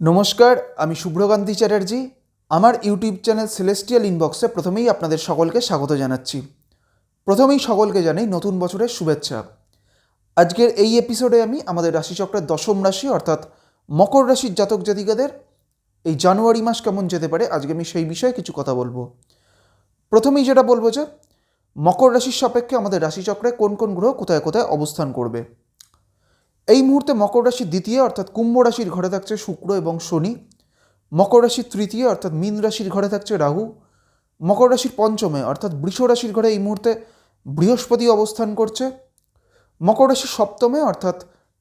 নমস্কার, আমি শুভ্রকান্তি চ্যাটার্জি। আমার ইউটিউব চ্যানেল সেলেস্টিয়াল ইনবক্সে প্রথমেই আপনাদের সকলকে স্বাগত জানাচ্ছি। প্রথমেই সকলকে জানাই নতুন বছরের শুভেচ্ছা। আজকের এই এপিসোডে আমি আমাদের রাশিচক্রের দশম রাশি, অর্থাৎ মকর রাশির জাতক জাতিকাদের এই জানুয়ারি মাস কেমন যেতে পারে, আজকে আমি সেই বিষয়ে কিছু কথা বলব। প্রথমেই যেটা বলব যে, মকর রাশির সাপেক্ষে আমাদের রাশিচক্রে কোন কোন গ্রহ কোথায় কোথায় অবস্থান করবে। এই মুহূর্তে মকর রাশির দ্বিতীয়, অর্থাৎ কুম্ভ রাশির ঘরে থাকছে শুক্র এবং শনি। মকর রাশির তৃতীয়, অর্থাৎ মীন রাশির ঘরে থাকছে রাহু। মকর রাশির পঞ্চমে, অর্থাৎ বৃষ রাশির ঘরে এই মুহূর্তে বৃহস্পতি অবস্থান করছে। মকর রাশির সপ্তমে, অর্থাৎ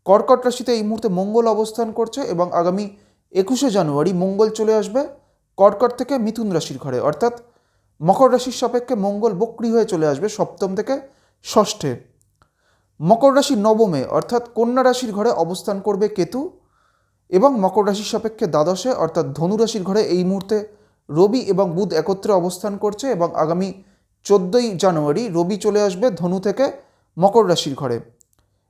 কর্কট রাশিতে এই মুহূর্তে মঙ্গল অবস্থান করছে এবং আগামী একুশে জানুয়ারি মঙ্গল চলে আসবে কর্কট থেকে মিথুন রাশির ঘরে। অর্থাৎ মকর রাশির সাপেক্ষে মঙ্গল বক্রি হয়ে চলে আসবে সপ্তম থেকে ষষ্ঠে। মকর রাশি নবমে, অর্থাৎ কন্যা রাশির ঘরে অবস্থান করবে কেতু এবং মকর রাশির সাপেক্ষে দ্বাদশে, অর্থাৎ ধনু রাশির ঘরে এই মুহূর্তে রবি এবং বুধ একত্রে অবস্থান করছে এবং আগামী চোদ্দোই জানুয়ারি রবি চলে আসবে ধনু থেকে মকর রাশির ঘরে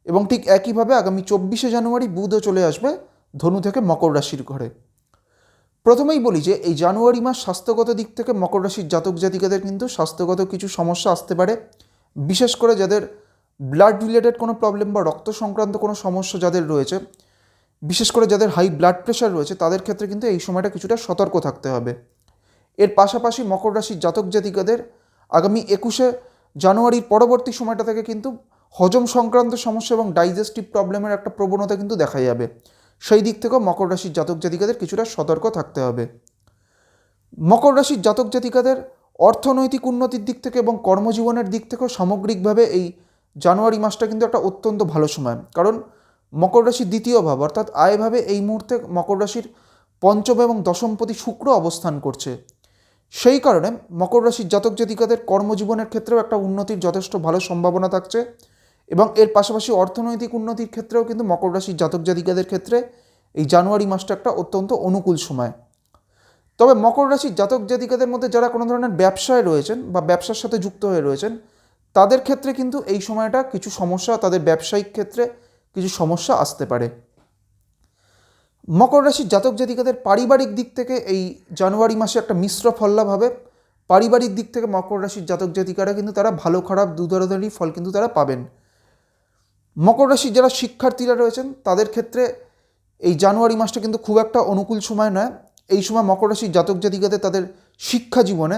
এবং ঠিক একইভাবে আগামী চব্বিশে জানুয়ারি বুধও চলে আসবে ধনু থেকে মকর রাশির ঘরে। প্রথমেই বলি যে এই জানুয়ারি মাস স্বাস্থ্যগত দিক থেকে মকর রাশির জাতক জাতিকাদের কিন্তু স্বাস্থ্যগত কিছু সমস্যা আসতে পারে, বিশেষ করে যাদের ব্লাড রিলেটেড কোনো প্রবলেম বা রক্ত সংক্রান্ত কোনো সমস্যা যাদের রয়েছে, বিশেষ করে যাদের হাই ব্লাড প্রেশার রয়েছে, তাদের ক্ষেত্রে কিন্তু এই সময়টা কিছুটা সতর্ক থাকতে হবে। এর পাশাপাশি মকর রাশির জাতক জাতিকাদের আগামী একুশে জানুয়ারির পরবর্তী সময়টা থেকে কিন্তু হজম সংক্রান্ত সমস্যা এবং ডাইজেস্টিভ প্রবলেমের একটা প্রবণতা কিন্তু দেখা যাবে। সেই দিক থেকেও মকর রাশির জাতক জাতিকাদের কিছুটা সতর্ক থাকতে হবে। মকর রাশির জাতক জাতিকাদের অর্থনৈতিক উন্নতির দিক থেকে এবং কর্মজীবনের দিক থেকেও সামগ্রিকভাবে এই জানুয়ারি মাসটা কিন্তু একটা অত্যন্ত ভালো সময়। কারণ মকর রাশির দ্বিতীয় ভাব, অর্থাৎ আয়ভাবে এই মুহূর্তে মকর রাশির পঞ্চম এবং দশমপতি শুক্র অবস্থান করছে। সেই কারণে মকর রাশির জাতক জাতিকাদের কর্মজীবনের ক্ষেত্রেও একটা উন্নতির যথেষ্ট ভালো সম্ভাবনা থাকছে এবং এর পাশাপাশি অর্থনৈতিক উন্নতির ক্ষেত্রেও কিন্তু মকর রাশির জাতক জাতিকাদের ক্ষেত্রে এই জানুয়ারি মাসটা একটা অত্যন্ত অনুকূল সময়। তবে মকর রাশির জাতক জাতিকাদের মধ্যে যারা কোনো ধরনের ব্যবসায় রয়েছেন বা ব্যবসার সাথে যুক্ত হয়ে রয়েছেন তাদের ক্ষেত্রে কিন্তু এই সময়টা কিছু সমস্যা, তাদের ব্যবসায়িক ক্ষেত্রে কিছু সমস্যা আসতে পারে। মকর রাশির জাতক জাতিকাদের পারিবারিক দিক থেকে এই জানুয়ারি মাসে একটা মিশ্র ফল্লাভ হবে। পারিবারিক দিক থেকে মকর রাশির জাতক জাতিকারা কিন্তু তারা ভালো, খারাপ দু ধরনেরই ফল কিন্তু তারা পাবেন। মকর রাশির যারা শিক্ষার্থীরা রয়েছেন, তাদের ক্ষেত্রে এই জানুয়ারি মাসটা কিন্তু খুব একটা অনুকূল সময় নয়। এই সময় মকর রাশির জাতক জাতিকাদের তাদের শিক্ষা জীবনে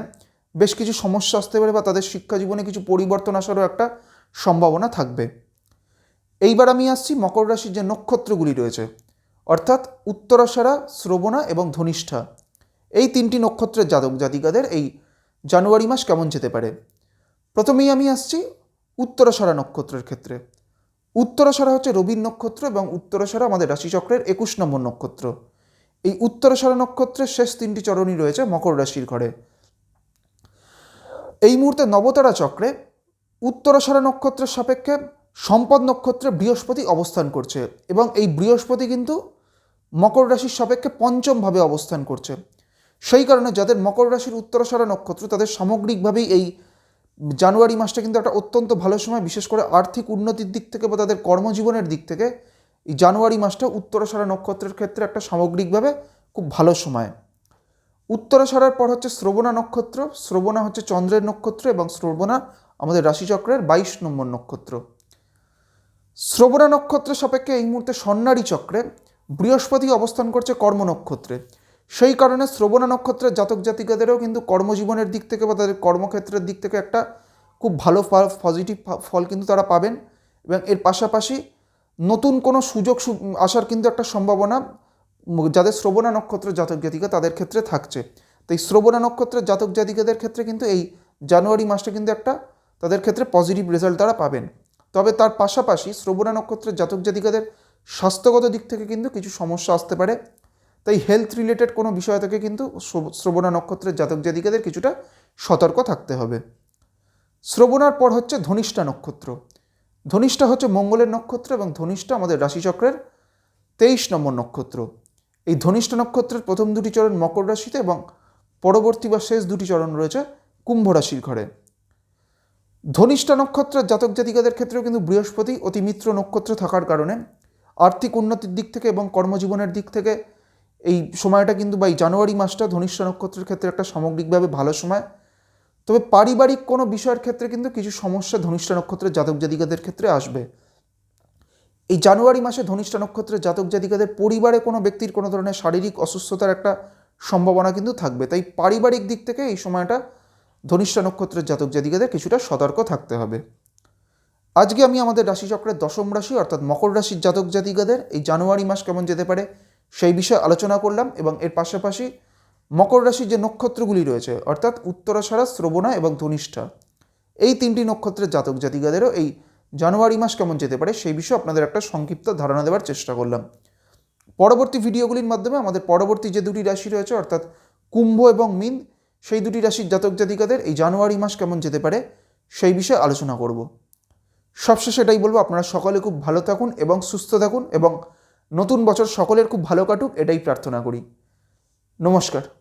বেশ কিছু সমস্যা আসতে পারে বা তাদের শিক্ষা জীবনে কিছু পরিবর্তন আসারও একটা সম্ভাবনা থাকবে। এইবার আমি আসছি মকর রাশির যে নক্ষত্রগুলি রয়েছে, অর্থাৎ উত্তরাশারা, শ্রবণা এবং ধনিষ্ঠা। এই তিনটি নক্ষত্রের জাতক জাতিকাদের এই জানুয়ারি মাস কেমন যেতে পারে? প্রথমেই আমি আসছি উত্তরাশারা নক্ষত্রের ক্ষেত্রে। উত্তরাশারা হচ্ছে রবির নক্ষত্র এবং উত্তরাশারা আমাদের রাশিচক্রের একুশ নম্বর নক্ষত্র। এই উত্তরাশারা নক্ষত্রের শেষ তিনটি চরণই রয়েছে মকর রাশির ঘরে। এই মুহূর্তে নবতারা চক্রে উত্তরাশারা নক্ষত্রের সাপেক্ষে সম্পদ নক্ষত্রে বৃহস্পতি অবস্থান করছে এবং এই বৃহস্পতি কিন্তু মকর রাশির সাপেক্ষে পঞ্চমভাবে অবস্থান করছে। সেই কারণে যাদের মকর রাশির উত্তরাশারা নক্ষত্র, তাদের সামগ্রিকভাবেই এই জানুয়ারি মাসটা কিন্তু একটা অত্যন্ত ভালো সময়, বিশেষ করে আর্থিক উন্নতির দিক থেকে বা তাদের কর্মজীবনের দিক থেকে। এই জানুয়ারি মাসটা উত্তরাশারা নক্ষত্রের ক্ষেত্রে একটা সামগ্রিকভাবে খুব ভালো সময়। উত্তরাশারার পর হচ্ছে শ্রবণা নক্ষত্র, শ্রবণা হচ্ছে চন্দ্রের নক্ষত্র এবং শ্রবণা আমাদের রাশিচক্রের বাইশ নম্বর নক্ষত্র। শ্রবণা নক্ষত্রের সাপেক্ষে এই মুহূর্তে সন্ন্যারী চক্রে বৃহস্পতি অবস্থান করছে কর্ম নক্ষত্রে। সেই কারণে শ্রবণা নক্ষত্রের জাতক জাতিকাদেরও কিন্তু কর্মজীবনের দিক থেকে বা তাদের কর্মক্ষেত্রের দিক থেকে একটা খুব ভালো ফল পজিটিভ ফল কিন্তু তারা পাবেন এবং এর পাশাপাশি নতুন কোনো সুযোগ আসার কিন্তু একটা সম্ভাবনা যাদের শ্রবণা নক্ষত্রের জাতক জাতিকা তাদের ক্ষেত্রে থাকছে। তো এই শ্রবণা নক্ষত্রের জাতক জাতিকাদের ক্ষেত্রে কিন্তু এই জানুয়ারি মাসটা কিন্তু একটা তাদের ক্ষেত্রে পজিটিভ রেজাল্ট তারা পাবেন। তবে তার পাশাপাশি শ্রবণা নক্ষত্রের জাতক জাতিকাদের স্বাস্থ্যগত দিক থেকে কিন্তু কিছু সমস্যা আসতে পারে। তাই হেলথ রিলেটেড কোনো বিষয় থেকে কিন্তু শ্রবণা নক্ষত্রের জাতক জাতিকাদের কিছুটা সতর্ক থাকতে হবে। শ্রবণার পর হচ্ছে ধনিষ্ঠা নক্ষত্র। ধনিষ্ঠা হচ্ছে মঙ্গলের নক্ষত্র এবং ধনিষ্ঠা আমাদের রাশিচক্রের তেইশ নম্বর নক্ষত্র। এই ধনিষ্ঠ নক্ষত্রের প্রথম দুটি চরণ মকর রাশিতে এবং পরবর্তী বা শেষ দুটি চরণ রয়েছে কুম্ভ রাশির ঘরে। ধনিষ্ঠা নক্ষত্রের জাতক জাতিকাদের ক্ষেত্রেও কিন্তু বৃহস্পতি অতি মিত্র নক্ষত্র থাকার কারণে আর্থিক উন্নতির দিক থেকে এবং কর্মজীবনের দিক থেকে এই সময়টা কিন্তু বা এই জানুয়ারি মাসটা ধনিষ্ঠ নক্ষত্রের ক্ষেত্রে একটা সামগ্রিকভাবে ভালো সময়। তবে পারিবারিক কোনো বিষয়ের ক্ষেত্রে কিন্তু কিছু সমস্যা ধনিষ্ঠ নক্ষত্রের জাতক জাতিকাদের ক্ষেত্রে আসবে। এই জানুয়ারি মাসে ধনিষ্ঠ নক্ষত্রের জাতক জাতিকাদের পরিবারে কোনো ব্যক্তির কোনো ধরনের শারীরিক অসুস্থতার একটা সম্ভাবনা কিন্তু থাকবে। তাই পারিবারিক দিক থেকে এই সময়টা ধনিষ্ঠা নক্ষত্রের জাতক জাতিকাদের কিছুটা সতর্ক থাকতে হবে। আজকে আমি আমাদের রাশিচক্রের দশম রাশি অর্থাৎ মকর রাশির জাতক জাতিকাদের এই জানুয়ারি মাস কেমন যেতে পারে সেই বিষয়ে আলোচনা করলাম এবং এর পাশাপাশি মকর রাশির যে নক্ষত্রগুলি রয়েছে অর্থাৎ উত্তরাষাঢ়া, শ্রবণা এবং ধনিষ্ঠা, এই তিনটি নক্ষত্রের জাতক জাতিকাদেরও এই জানুয়ারি মাস কেমন যেতে পারে সেই বিষয়ে আপনাদের একটা সংক্ষিপ্ত ধারণা দেওয়ার চেষ্টা করলাম। পরবর্তী ভিডিওগুলির মাধ্যমে আমাদের পরবর্তী যে দুটি রাশি রয়েছে, অর্থাৎ কুম্ভ এবং মিন, সেই দুটি রাশির জাতক জাতিকাদের এই জানুয়ারি মাস কেমন যেতে পারে সেই বিষয়ে আলোচনা করব। সবশেষে এটাই বলব, আপনারা সকলে খুব ভালো থাকুন এবং সুস্থ থাকুন এবং নতুন বছর সকলের খুব ভালো কাটুক, এটাই প্রার্থনা করি। নমস্কার।